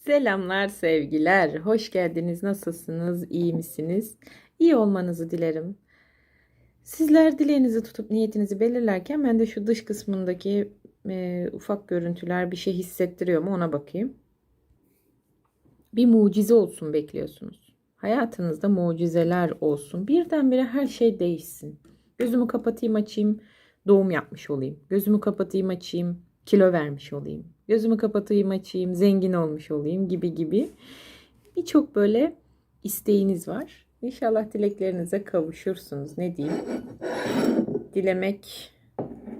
Selamlar, sevgiler. Hoş geldiniz. Nasılsınız? İyi misiniz? İyi olmanızı dilerim. Sizler dileğinizi tutup niyetinizi belirlerken ben de şu dış kısmındaki e, ufak görüntüler bir şey hissettiriyor mu ona bakayım. Bir mucize olsun bekliyorsunuz. Hayatınızda mucizeler olsun. Birdenbire her şey değişsin. Gözümü kapatayım açayım doğum yapmış olayım. Gözümü kapatayım açayım kilo vermiş olayım. Gözümü kapatayım açayım zengin olmuş olayım gibi gibi. Birçok böyle isteğiniz var. İnşallah dileklerinize kavuşursunuz. Ne diyeyim? Dilemek,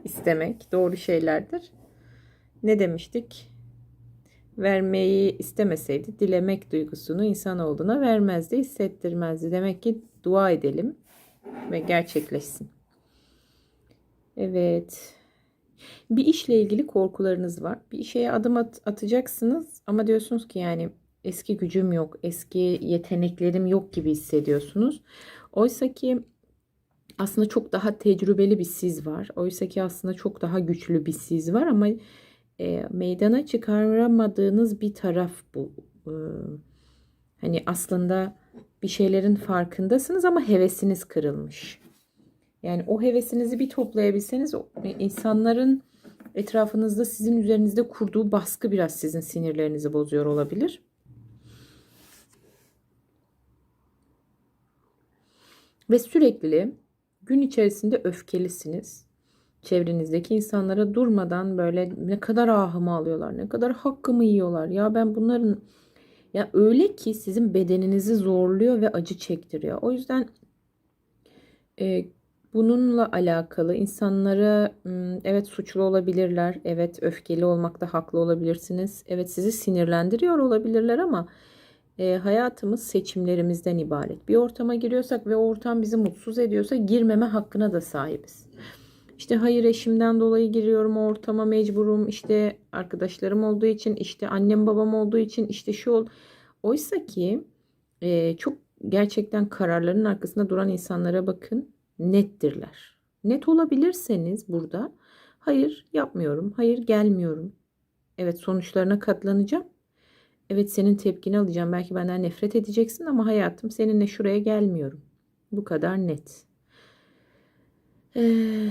istemek doğru şeylerdir. Ne demiştik? Vermeyi istemeseydi dilemek duygusunu insanoğluna vermezdi, hissettirmezdi. Demek ki dua edelim ve gerçekleşsin. Evet. Bir işle ilgili korkularınız var. Bir şeye adım at atacaksınız ama diyorsunuz ki yani eski gücüm yok, eski yeteneklerim yok gibi hissediyorsunuz. Oysa ki aslında çok daha tecrübeli bir siz var. Oysa ki aslında çok daha güçlü bir siz var ama e, meydana çıkaramadığınız bir taraf bu. E, hani aslında bir şeylerin farkındasınız ama hevesiniz kırılmış. Yani o hevesinizi bir toplayabilseniz insanların etrafınızda sizin üzerinizde kurduğu baskı biraz sizin sinirlerinizi bozuyor olabilir. Ve sürekli gün içerisinde öfkelisiniz. Çevrenizdeki insanlara durmadan böyle ne kadar ahımı alıyorlar, ne kadar hakkımı yiyorlar. Ya ben bunların ya öyle ki sizin bedeninizi zorluyor ve acı çektiriyor. O yüzden e, Bununla alakalı insanlara evet suçlu olabilirler, evet öfkeli olmakta haklı olabilirsiniz, evet sizi sinirlendiriyor olabilirler ama e, hayatımız seçimlerimizden ibaret. Bir ortama giriyorsak ve ortam bizi mutsuz ediyorsa girmeme hakkına da sahibiz. İşte hayır eşimden dolayı giriyorum ortama mecburum. İşte arkadaşlarım olduğu için, işte annem babam olduğu için, işte şu ol. Oysa ki e, çok gerçekten kararların arkasında duran insanlara bakın nettirler. Net olabilirseniz burada hayır yapmıyorum, hayır gelmiyorum. Evet sonuçlarına katlanacağım. Evet senin tepkini alacağım. Belki benden nefret edeceksin ama hayatım seninle şuraya gelmiyorum. Bu kadar net. Ee,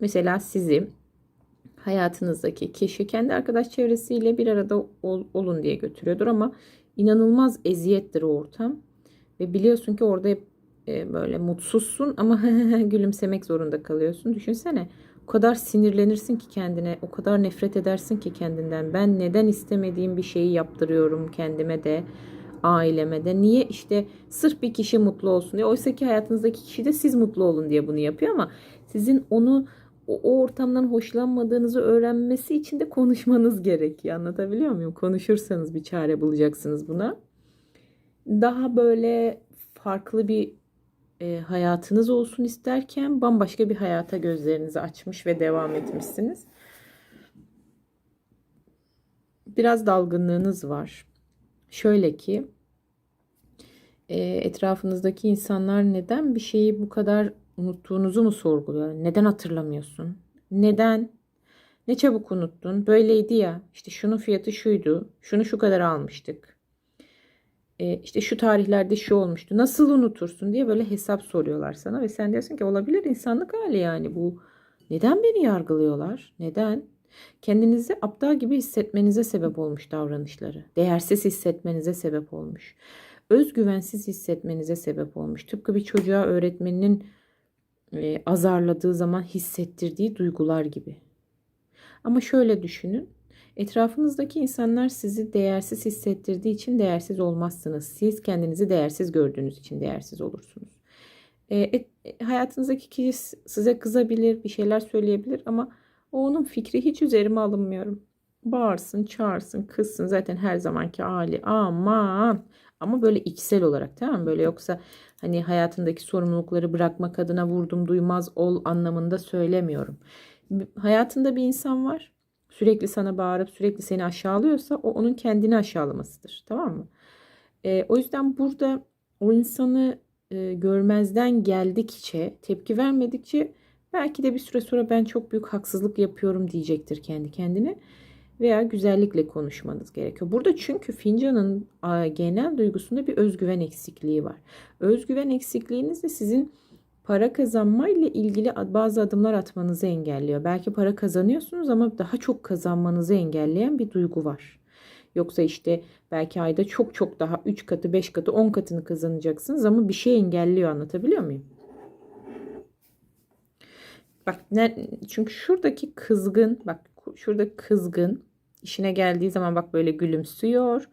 mesela sizi hayatınızdaki kişi kendi arkadaş çevresiyle bir arada ol, olun diye götürüyordur ama inanılmaz eziyettir o ortam. Ve biliyorsun ki orada hep e, böyle mutsuzsun ama gülümsemek zorunda kalıyorsun. Düşünsene o kadar sinirlenirsin ki kendine, o kadar nefret edersin ki kendinden. Ben neden istemediğim bir şeyi yaptırıyorum kendime de, aileme de. Niye işte sırf bir kişi mutlu olsun diye. Oysa ki hayatınızdaki kişi de siz mutlu olun diye bunu yapıyor ama sizin onu o, o ortamdan hoşlanmadığınızı öğrenmesi için de konuşmanız gerekiyor. Anlatabiliyor muyum? Konuşursanız bir çare bulacaksınız buna. Daha böyle farklı bir e, hayatınız olsun isterken bambaşka bir hayata gözlerinizi açmış ve devam etmişsiniz. Biraz dalgınlığınız var. Şöyle ki e, etrafınızdaki insanlar neden bir şeyi bu kadar unuttuğunuzu mu sorguluyor? Neden hatırlamıyorsun? Neden? Ne çabuk unuttun? Böyleydi ya. İşte şunun fiyatı şuydu. Şunu şu kadar almıştık e, işte şu tarihlerde şu olmuştu nasıl unutursun diye böyle hesap soruyorlar sana ve sen diyorsun ki olabilir insanlık hali yani bu. Neden beni yargılıyorlar? Neden? Kendinizi aptal gibi hissetmenize sebep olmuş davranışları değersiz hissetmenize sebep olmuş özgüvensiz hissetmenize sebep olmuş tıpkı bir çocuğa öğretmeninin e, azarladığı zaman hissettirdiği duygular gibi. Ama şöyle düşünün Etrafınızdaki insanlar sizi değersiz hissettirdiği için değersiz olmazsınız. Siz kendinizi değersiz gördüğünüz için değersiz olursunuz. E, e, hayatınızdaki kişi size kızabilir, bir şeyler söyleyebilir ama o onun fikri hiç üzerime alınmıyorum. Bağırsın, çağırsın, kızsın zaten her zamanki hali. Aman. Ama böyle içsel olarak tamam mı? Böyle yoksa hani hayatındaki sorumlulukları bırakmak adına vurdum duymaz ol anlamında söylemiyorum. Hayatında bir insan var sürekli sana bağırıp sürekli seni aşağılıyorsa o onun kendini aşağılamasıdır. Tamam mı? E, o yüzden burada o insanı e, görmezden geldikçe, tepki vermedikçe belki de bir süre sonra ben çok büyük haksızlık yapıyorum diyecektir kendi kendine. veya güzellikle konuşmanız gerekiyor. Burada çünkü fincanın genel duygusunda bir özgüven eksikliği var. Özgüven eksikliğiniz de sizin para kazanmayla ilgili bazı adımlar atmanızı engelliyor. Belki para kazanıyorsunuz ama daha çok kazanmanızı engelleyen bir duygu var. Yoksa işte belki ayda çok çok daha 3 katı, 5 katı, 10 katını kazanacaksınız ama bir şey engelliyor anlatabiliyor muyum? Bak ne, çünkü şuradaki kızgın bak şurada kızgın işine geldiği zaman bak böyle gülümsüyor.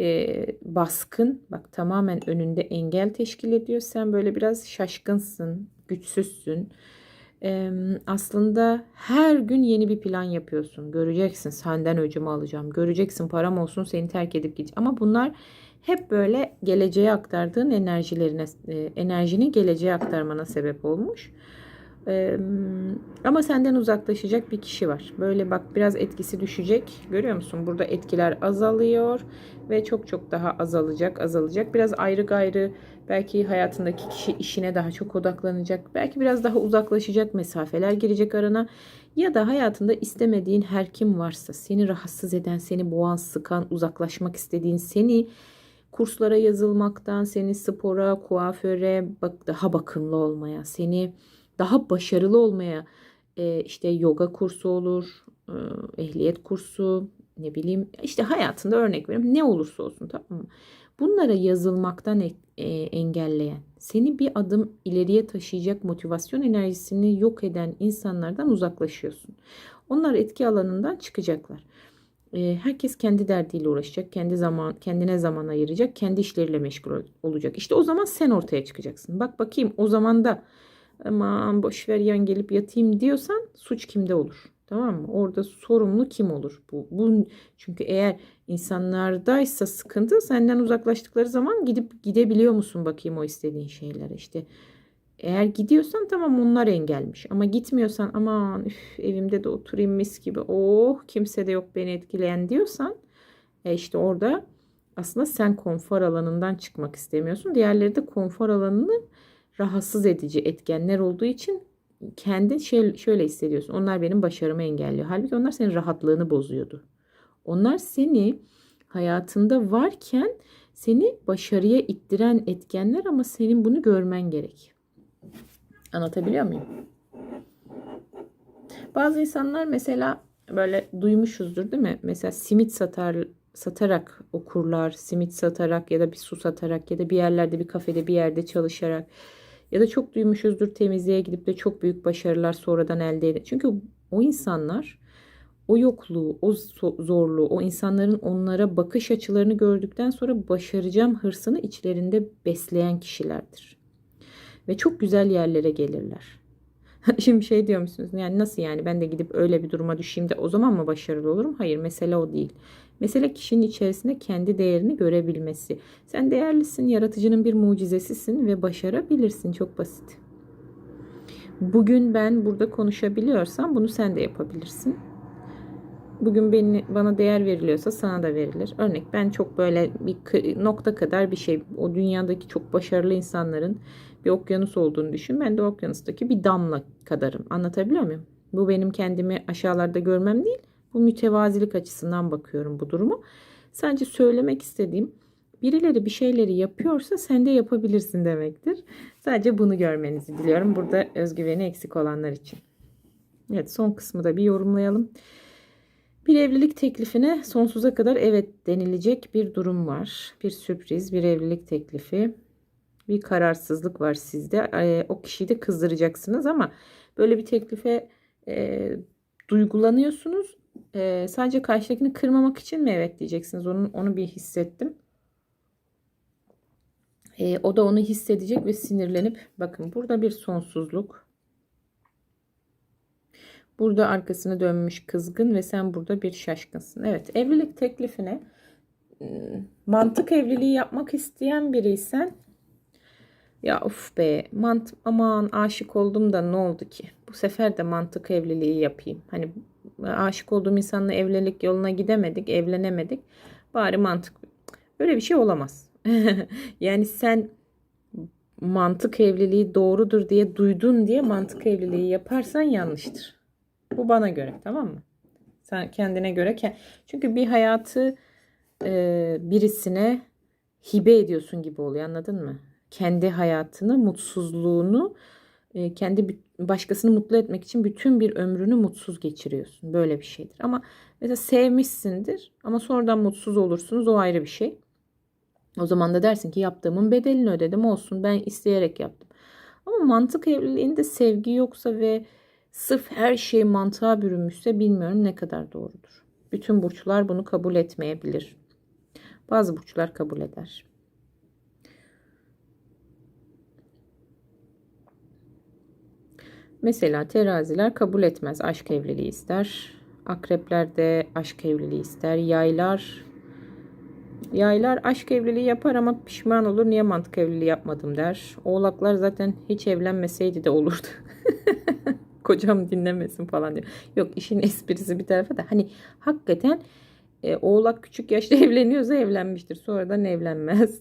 Ee, baskın bak tamamen önünde engel teşkil ediyor. Sen böyle biraz şaşkınsın, güçsüzsün. Ee, aslında her gün yeni bir plan yapıyorsun. Göreceksin senden öcümü alacağım. Göreceksin param olsun seni terk edip gideceğim. Ama bunlar hep böyle geleceğe aktardığın enerjilerine, e, enerjini geleceğe aktarmana sebep olmuş. Ama senden uzaklaşacak bir kişi var. Böyle bak biraz etkisi düşecek. Görüyor musun? Burada etkiler azalıyor ve çok çok daha azalacak, azalacak. Biraz ayrı gayrı belki hayatındaki kişi işine daha çok odaklanacak. Belki biraz daha uzaklaşacak mesafeler girecek arana. Ya da hayatında istemediğin her kim varsa seni rahatsız eden, seni boğan, sıkan, uzaklaşmak istediğin, seni kurslara yazılmaktan, seni spora, kuaföre, bak daha bakımlı olmaya, seni daha başarılı olmaya e, işte yoga kursu olur, e, ehliyet kursu, ne bileyim işte hayatında örnek vereyim ne olursa olsun tamam mı? Bunlara yazılmaktan e, e, engelleyen, seni bir adım ileriye taşıyacak motivasyon enerjisini yok eden insanlardan uzaklaşıyorsun. Onlar etki alanından çıkacaklar. E, herkes kendi derdiyle uğraşacak, kendi zaman kendine zaman ayıracak, kendi işleriyle meşgul olacak. İşte o zaman sen ortaya çıkacaksın. Bak bakayım o zaman da aman boşver yan gelip yatayım diyorsan suç kimde olur? Tamam mı? Orada sorumlu kim olur? Bu, bu çünkü eğer insanlardaysa sıkıntı senden uzaklaştıkları zaman gidip gidebiliyor musun bakayım o istediğin şeylere işte. Eğer gidiyorsan tamam onlar engelmiş ama gitmiyorsan aman üf, evimde de oturayım mis gibi oh kimse de yok beni etkileyen diyorsan e işte orada aslında sen konfor alanından çıkmak istemiyorsun. Diğerleri de konfor alanını rahatsız edici etkenler olduğu için kendi şey, şöyle hissediyorsun. Onlar benim başarımı engelliyor. Halbuki onlar senin rahatlığını bozuyordu. Onlar seni hayatında varken seni başarıya ittiren etkenler ama senin bunu görmen gerek. Anlatabiliyor muyum? Bazı insanlar mesela böyle duymuşuzdur değil mi? Mesela simit satar satarak okurlar, simit satarak ya da bir su satarak ya da bir yerlerde bir kafede bir yerde çalışarak ya da çok duymuşuzdur temizliğe gidip de çok büyük başarılar sonradan elde edin. Çünkü o insanlar o yokluğu, o zorluğu, o insanların onlara bakış açılarını gördükten sonra başaracağım hırsını içlerinde besleyen kişilerdir. Ve çok güzel yerlere gelirler. Şimdi şey diyor musunuz? Yani nasıl yani ben de gidip öyle bir duruma düşeyim de o zaman mı başarılı olurum? Hayır mesele o değil. Mesele kişinin içerisinde kendi değerini görebilmesi. Sen değerlisin, yaratıcının bir mucizesisin ve başarabilirsin. Çok basit. Bugün ben burada konuşabiliyorsam bunu sen de yapabilirsin. Bugün beni, bana değer veriliyorsa sana da verilir. Örnek ben çok böyle bir nokta kadar bir şey. O dünyadaki çok başarılı insanların bir okyanus olduğunu düşün. Ben de okyanustaki bir damla kadarım. Anlatabiliyor muyum? Bu benim kendimi aşağılarda görmem değil. Bu mütevazilik açısından bakıyorum bu durumu. Sadece söylemek istediğim birileri bir şeyleri yapıyorsa sen de yapabilirsin demektir. Sadece bunu görmenizi diliyorum. Burada özgüveni eksik olanlar için. Evet son kısmı da bir yorumlayalım. Bir evlilik teklifine sonsuza kadar evet denilecek bir durum var. Bir sürpriz, bir evlilik teklifi, bir kararsızlık var sizde. E, o kişiyi de kızdıracaksınız ama böyle bir teklife e, duygulanıyorsunuz e, sadece karşıdakini kırmamak için mi evet diyeceksiniz? Onu, onu bir hissettim. E, o da onu hissedecek ve sinirlenip bakın burada bir sonsuzluk. Burada arkasını dönmüş kızgın ve sen burada bir şaşkınsın. Evet evlilik teklifine mantık evliliği yapmak isteyen biriysen ya of be mant aman aşık oldum da ne oldu ki? Bu sefer de mantık evliliği yapayım. Hani aşık olduğum insanla evlilik yoluna gidemedik, evlenemedik. Bari mantık. Böyle bir şey olamaz. yani sen mantık evliliği doğrudur diye duydun diye mantık evliliği yaparsan yanlıştır. Bu bana göre tamam mı? Sen kendine göre çünkü bir hayatı e, birisine hibe ediyorsun gibi oluyor anladın mı? Kendi hayatını, mutsuzluğunu e, kendi başkasını mutlu etmek için bütün bir ömrünü mutsuz geçiriyorsun. Böyle bir şeydir. Ama mesela sevmişsindir ama sonradan mutsuz olursunuz o ayrı bir şey. O zaman da dersin ki yaptığımın bedelini ödedim olsun ben isteyerek yaptım. Ama mantık evliliğinde sevgi yoksa ve sırf her şey mantığa bürünmüşse bilmiyorum ne kadar doğrudur. Bütün burçlar bunu kabul etmeyebilir. Bazı burçlar kabul eder. Mesela teraziler kabul etmez. Aşk evliliği ister. Akrepler de aşk evliliği ister. Yaylar Yaylar aşk evliliği yapar ama pişman olur. Niye mantık evliliği yapmadım der. Oğlaklar zaten hiç evlenmeseydi de olurdu. Kocam dinlemesin falan diyor. Yok işin esprisi bir tarafa da hani hakikaten e, oğlak küçük yaşta evleniyorsa evlenmiştir. Sonradan evlenmez.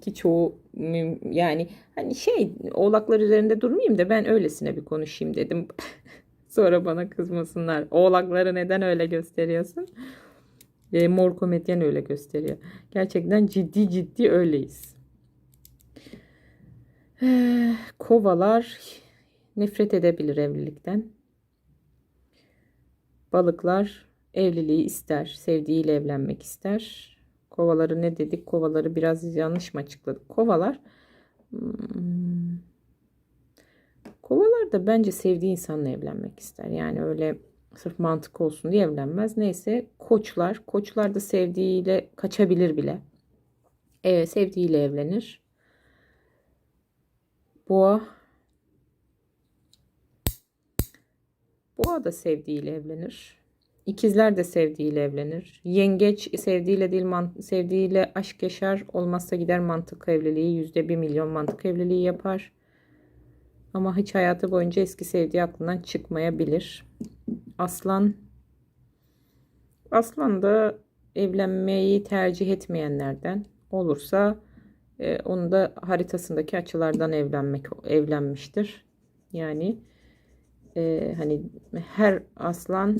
Ki çoğu yani hani şey oğlaklar üzerinde durmayayım da ben öylesine bir konuşayım dedim. Sonra bana kızmasınlar. Oğlakları neden öyle gösteriyorsun? E, mor komedyen öyle gösteriyor. Gerçekten ciddi ciddi öyleyiz. Eh, Kovalar nefret edebilir evlilikten. Balıklar evliliği ister, sevdiğiyle evlenmek ister. Kovaları ne dedik? Kovaları biraz yanlış mı açıkladık? Kovalar hmm, Kovalar da bence sevdiği insanla evlenmek ister. Yani öyle sırf mantık olsun diye evlenmez. Neyse koçlar. Koçlar da sevdiğiyle kaçabilir bile. Evet sevdiğiyle evlenir. Boğa. Boğa da sevdiğiyle evlenir. İkizler de sevdiğiyle evlenir. Yengeç sevdiğiyle değil sevdiğiyle aşk yaşar. Olmazsa gider mantık evliliği. Yüzde bir milyon mantık evliliği yapar. Ama hiç hayatı boyunca eski sevdiği aklından çıkmayabilir. Aslan Aslan da evlenmeyi tercih etmeyenlerden olursa e, onu da haritasındaki açılardan evlenmek evlenmiştir. Yani e, hani her aslan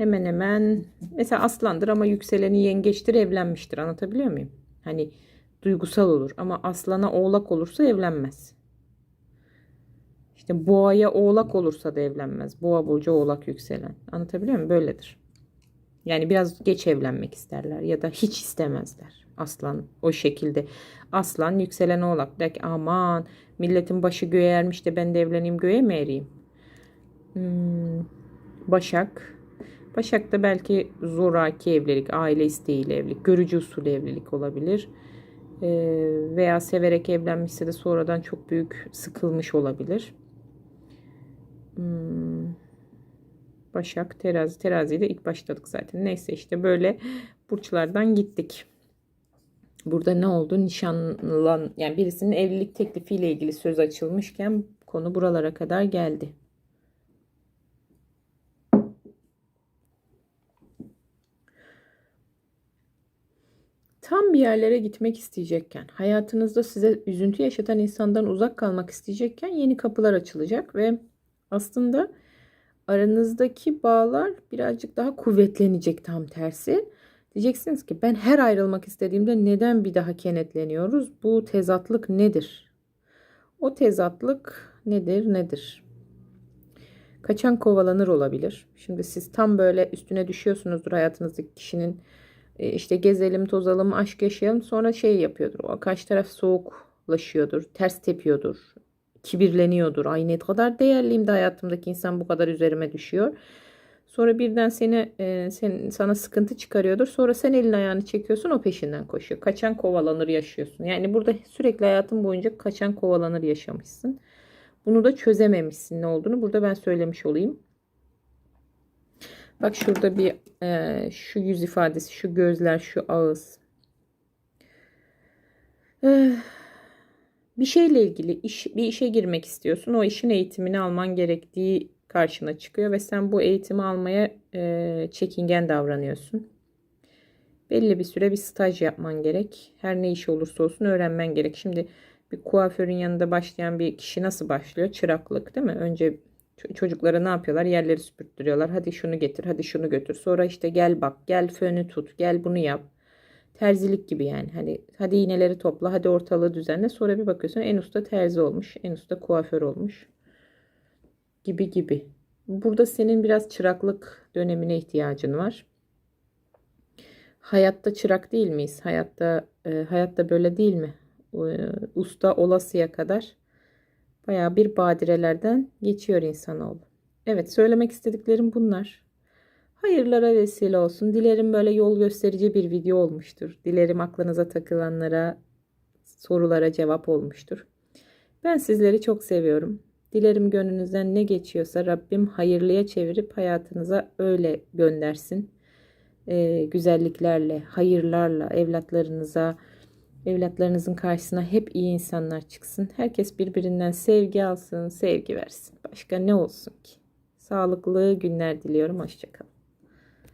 hemen hemen mesela aslandır ama yükseleni yengeçtir evlenmiştir. Anlatabiliyor muyum? Hani duygusal olur ama aslana oğlak olursa evlenmez. İşte boğaya oğlak olursa da evlenmez. Boğa burcu oğlak yükselen. Anlatabiliyor muyum? Böyledir. Yani biraz geç evlenmek isterler ya da hiç istemezler. Aslan o şekilde. Aslan yükselen oğlak der ki aman milletin başı göğe ermiş de ben de evleneyim göğe mi ereyim? Hmm, Başak. Başak da belki zoraki evlilik, aile isteğiyle evlilik, görücü usulü evlilik olabilir. Ee, veya severek evlenmişse de sonradan çok büyük sıkılmış olabilir. Hmm. Başak, terazi. Teraziyi de ilk başladık zaten. Neyse işte böyle burçlardan gittik. Burada ne oldu? Nişanlan yani birisinin evlilik teklifiyle ilgili söz açılmışken konu buralara kadar geldi. Tam bir yerlere gitmek isteyecekken, hayatınızda size üzüntü yaşatan insandan uzak kalmak isteyecekken yeni kapılar açılacak ve aslında aranızdaki bağlar birazcık daha kuvvetlenecek tam tersi. Diyeceksiniz ki ben her ayrılmak istediğimde neden bir daha kenetleniyoruz? Bu tezatlık nedir? O tezatlık nedir nedir? Kaçan kovalanır olabilir. Şimdi siz tam böyle üstüne düşüyorsunuzdur hayatınızdaki kişinin işte gezelim, tozalım, aşk yaşayalım. Sonra şey yapıyordur. O karşı taraf soğuklaşıyordur, ters tepiyordur, kibirleniyordur. Ay ne kadar değerliyim de hayatımdaki insan bu kadar üzerime düşüyor. Sonra birden seni e, sen, sana sıkıntı çıkarıyordur. Sonra sen elin ayağını çekiyorsun o peşinden koşuyor. Kaçan kovalanır yaşıyorsun. Yani burada sürekli hayatın boyunca kaçan kovalanır yaşamışsın. Bunu da çözememişsin ne olduğunu. Burada ben söylemiş olayım. Bak şurada bir e, şu yüz ifadesi, şu gözler, şu ağız. Eh, bir şeyle ilgili iş, bir işe girmek istiyorsun. O işin eğitimini alman gerektiği karşına çıkıyor ve sen bu eğitimi almaya e, çekingen davranıyorsun. Belli bir süre bir staj yapman gerek. Her ne iş olursa olsun öğrenmen gerek. Şimdi bir kuaförün yanında başlayan bir kişi nasıl başlıyor? Çıraklık değil mi? Önce Çocuklara ne yapıyorlar? Yerleri süpürttürüyorlar. Hadi şunu getir, hadi şunu götür. Sonra işte gel bak, gel fönü tut, gel bunu yap. Terzilik gibi yani. Hani hadi iğneleri topla, hadi ortalığı düzenle. Sonra bir bakıyorsun en usta terzi olmuş, en usta kuaför olmuş. Gibi gibi. Burada senin biraz çıraklık dönemine ihtiyacın var. Hayatta çırak değil miyiz? Hayatta e, hayatta böyle değil mi? E, usta olasıya kadar bayağı bir badirelerden geçiyor insanoğlu. Evet, söylemek istediklerim bunlar. Hayırlara vesile olsun. Dilerim böyle yol gösterici bir video olmuştur. Dilerim aklınıza takılanlara, sorulara cevap olmuştur. Ben sizleri çok seviyorum. Dilerim gönlünüzden ne geçiyorsa Rabbim hayırlıya çevirip hayatınıza öyle göndersin. Ee, güzelliklerle, hayırlarla evlatlarınıza, evlatlarınızın karşısına hep iyi insanlar çıksın. Herkes birbirinden sevgi alsın, sevgi versin. Başka ne olsun ki? Sağlıklı günler diliyorum. Hoşçakalın.